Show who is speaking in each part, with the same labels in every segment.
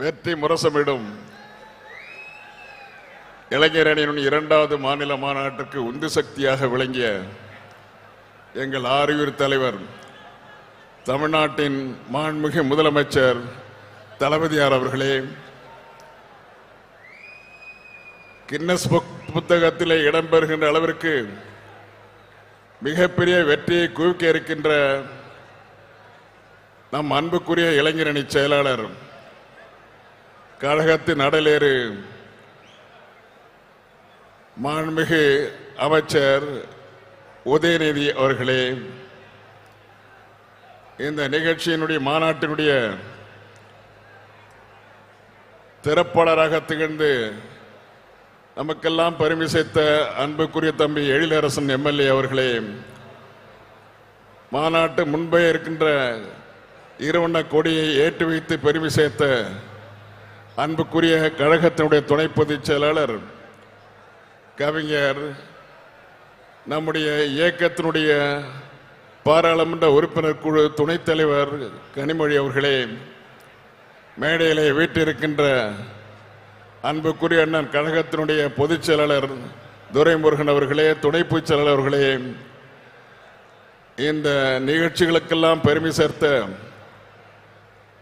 Speaker 1: வெற்றி முரசமிடும். இளைஞரணியின் இரண்டாவது மாநில மாநாட்டுக்கு உந்து சக்தியாக விளங்கிய எங்கள் ஆரியூர் தலைவர் தமிழ்நாட்டின் மாண்புமிகு முதலமைச்சர் தளபதியார் அவர்களே கின்னஸ் புக் புத்தகத்திலே இடம்பெறுகின்ற அளவிற்கு மிகப்பெரிய வெற்றியை குவிக்க இருக்கின்ற நம் அன்புக்குரிய இளைஞரணி செயலாளர் கழகத்தின் அடலேறு மாண்புமிகு அமைச்சர் உதயநிதி அவர்களே இந்த நிகழ்ச்சியினுடைய மாநாட்டினுடைய திறப்பாளராக திகழ்ந்து நமக்கெல்லாம் பெருமை சேர்த்த அன்புக்குரிய தம்பி எழிலரசன் எம்எல்ஏ அவர்களே மாநாட்டு முன்பே இருக்கின்ற இருவண்ண கொடியை ஏற்றி வைத்து பெருமை சேர்த்த அன்புக்குரிய கழகத்தினுடைய துணை பொதுச் செயலாளர் கவிஞர் நம்முடைய இயக்கத்தினுடைய பாராளுமன்ற உறுப்பினர் குழு துணைத் தலைவர் கனிமொழி அவர்களே மேடையிலே வீட்டிருக்கின்ற அன்புக்குரிய அண்ணன் கழகத்தினுடைய பொதுச் செயலாளர் துரைமுருகன் அவர்களே துணை பொதுச் செயலாளர் அவர்களே இந்த நிகழ்ச்சிகளுக்கெல்லாம் பெருமை சேர்த்த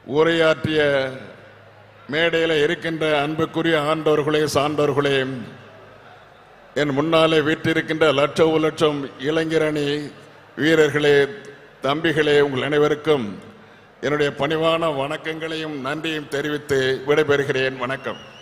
Speaker 1: உரையாற்றிய மேடையில் இருக்கின்ற அன்புக்குரிய ஆண்டவர்களே சான்றோர்களே என் முன்னாலே வீட்டிருக்கின்ற லட்சம் லட்சம் இளைஞரணி வீரர்களே தம்பிகளே உங்கள் அனைவருக்கும் என்னுடைய பணிவான வணக்கங்களையும் நன்றியும் தெரிவித்து விடைபெறுகிறேன். வணக்கம்.